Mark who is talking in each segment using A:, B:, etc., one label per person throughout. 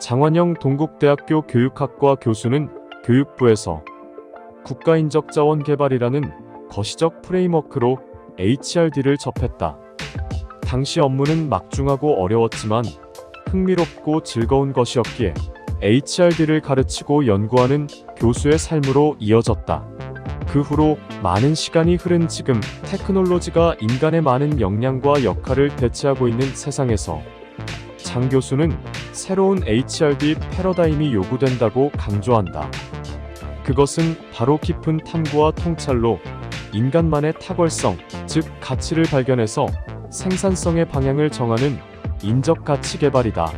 A: 장완영 동국대학교 교육학과 교수는 교육부에서 국가인적자원 개발이라는 거시적 프레임워크로 HRD를 접했다. 당시 업무는 막중하고 어려웠지만 흥미롭고 즐거운 것이었기에 HRD를 가르치고 연구하는 교수의 삶으로 이어졌다. 그 후로 많은 시간이 흐른 지금 테크놀로지가 인간의 많은 역량과 역할을 대체하고 있는 세상에서 장 교수는 새로운 HRD 패러다임이 요구된다고 강조한다. 그것은 바로 깊은 탐구와 통찰로 인간만의 탁월성, 즉 가치를 발견해서 생산성의 방향을 정하는 인적 가치 개발이다.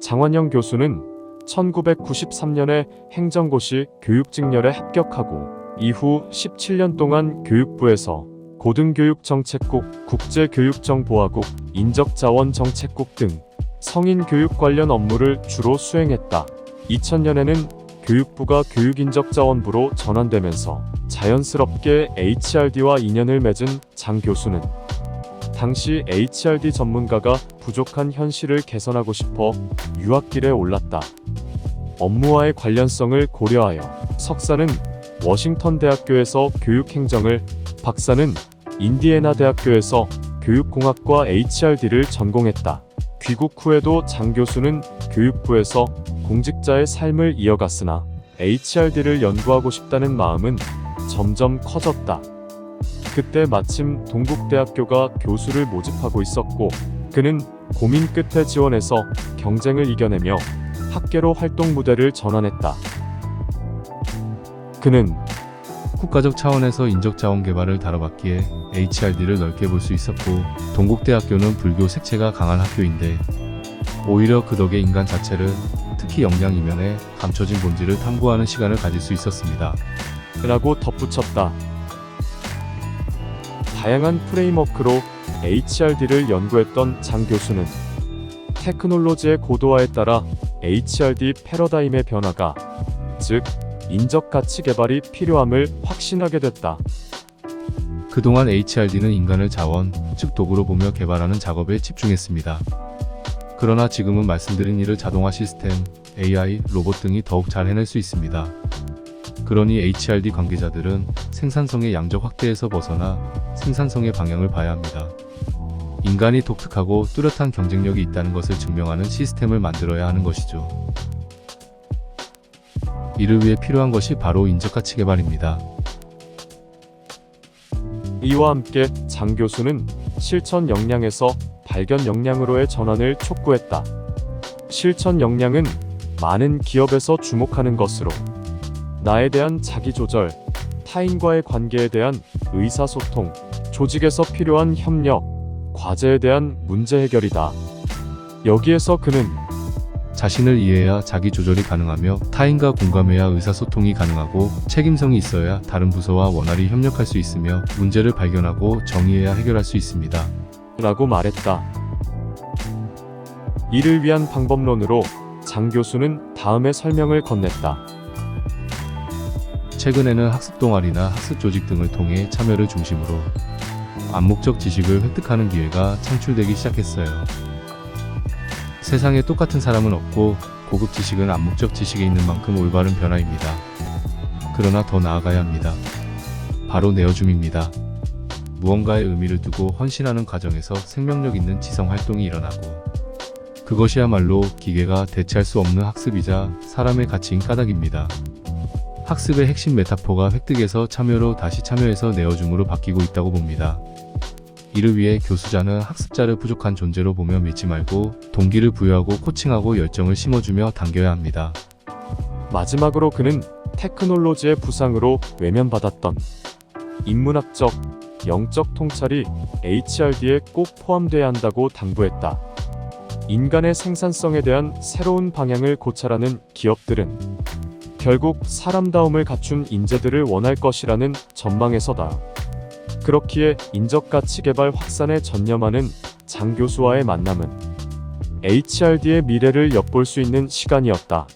A: 장완영 교수는 1993년에 행정고시 교육직렬에 합격하고 이후 17년 동안 교육부에서 고등교육정책국, 국제교육정보화국, 인적자원정책국 등 성인 교육 관련 업무를 주로 수행했다. 2000년에는 교육부가 교육인적자원부로 전환되면서 자연스럽게 HRD와 인연을 맺은 장 교수는 당시 HRD 전문가가 부족한 현실을 개선하고 싶어 유학길에 올랐다. 업무와의 관련성을 고려하여 석사는 워싱턴 대학교에서 교육행정을, 박사는 인디애나 대학교에서 교육공학과 HRD를 전공했다. 귀국 후에도 장 교수는 교육부에서 공직자의 삶을 이어갔으나 HRD를 연구하고 싶다는 마음은 점점 커졌다. 그때 마침 동국대학교가 교수를 모집하고 있었고 그는 고민 끝에 지원해서 경쟁을 이겨내며 학계로 활동 무대를 전환했다. 그는
B: 국가적 차원에서 인적 자원 개발을 다뤄봤기에 HRD를 넓게 볼 수 있었고 동국대학교는 불교 색채가 강한 학교인데 오히려 그 덕에 인간 자체를 특히 역량 이면에 감춰진 본질을 탐구하는 시간을 가질 수 있었습니다.
A: 라고 덧붙였다. 다양한 프레임워크로 HRD를 연구했던 장 교수는 테크놀로지의 고도화에 따라 HRD 패러다임의 변화가, 즉, 인적 가치 개발이 필요함을 확신하게 됐다.
B: 그동안 HRD는 인간을 자원, 즉 도구로 보며 개발하는 작업에 집중했습니다. 그러나 지금은 말씀드린 일을 자동화 시스템, AI, 로봇 등이 더욱 잘 해낼 수 있습니다. 그러니 HRD 관계자들은 생산성의 양적 확대에서 벗어나 생산성의 방향을 봐야 합니다. 인간이 독특하고 뚜렷한 경쟁력이 있다는 것을 증명하는 시스템을 만들어야 하는 것이죠. 이를 위해 필요한 것이 바로 인적 가치 개발입니다.
A: 이와 함께 장 교수는 실천 역량에서 발견 역량으로의 전환을 촉구했다. 실천 역량은 많은 기업에서 주목하는 것으로 나에 대한 자기조절, 타인과의 관계에 대한 의사소통, 조직에서 필요한 협력, 과제에 대한 문제 해결이다. 여기에서 그는
B: 자신을 이해해야 자기 조절이 가능하며 타인과 공감해야 의사소통이 가능하고 책임성이 있어야 다른 부서와 원활히 협력할 수 있으며 문제를 발견하고 정의해야 해결할 수 있습니다.
A: 라고 말했다. 이를 위한 방법론으로 장 교수는 다음의 설명을 건넸다.
B: 최근에는 학습 동아리나 학습 조직 등을 통해 참여를 중심으로 암묵적 지식을 획득하는 기회가 창출되기 시작했어요. 세상에 똑같은 사람은 없고 고급 지식은 암묵적 지식에 있는 만큼 올바른 변화입니다. 그러나 더 나아가야 합니다. 바로 네어줌입니다. 무언가에 의미를 두고 헌신하는 과정에서 생명력 있는 지성 활동이 일어나고 그것이야말로 기계가 대체할 수 없는 학습이자 사람의 가치인 까닭입니다. 학습의 핵심 메타포가 획득에서 참여로 다시 참여해서 네어줌으로 바뀌고 있다고 봅니다. 이를 위해 교수자는 학습자를 부족한 존재로 보며 믿지 말고 동기를 부여하고 코칭하고 열정을 심어주며 당겨야 합니다.
A: 마지막으로 그는 테크놀로지의 부상으로 외면받았던 인문학적, 영적 통찰이 HRD에 꼭 포함돼야 한다고 당부했다. 인간의 생산성에 대한 새로운 방향을 고찰하는 기업들은 결국 사람다움을 갖춘 인재들을 원할 것이라는 전망에서다. 그렇기에 인적가치 개발 확산에 전념하는 장 교수와의 만남은 HRD의 미래를 엿볼 수 있는 시간이었다.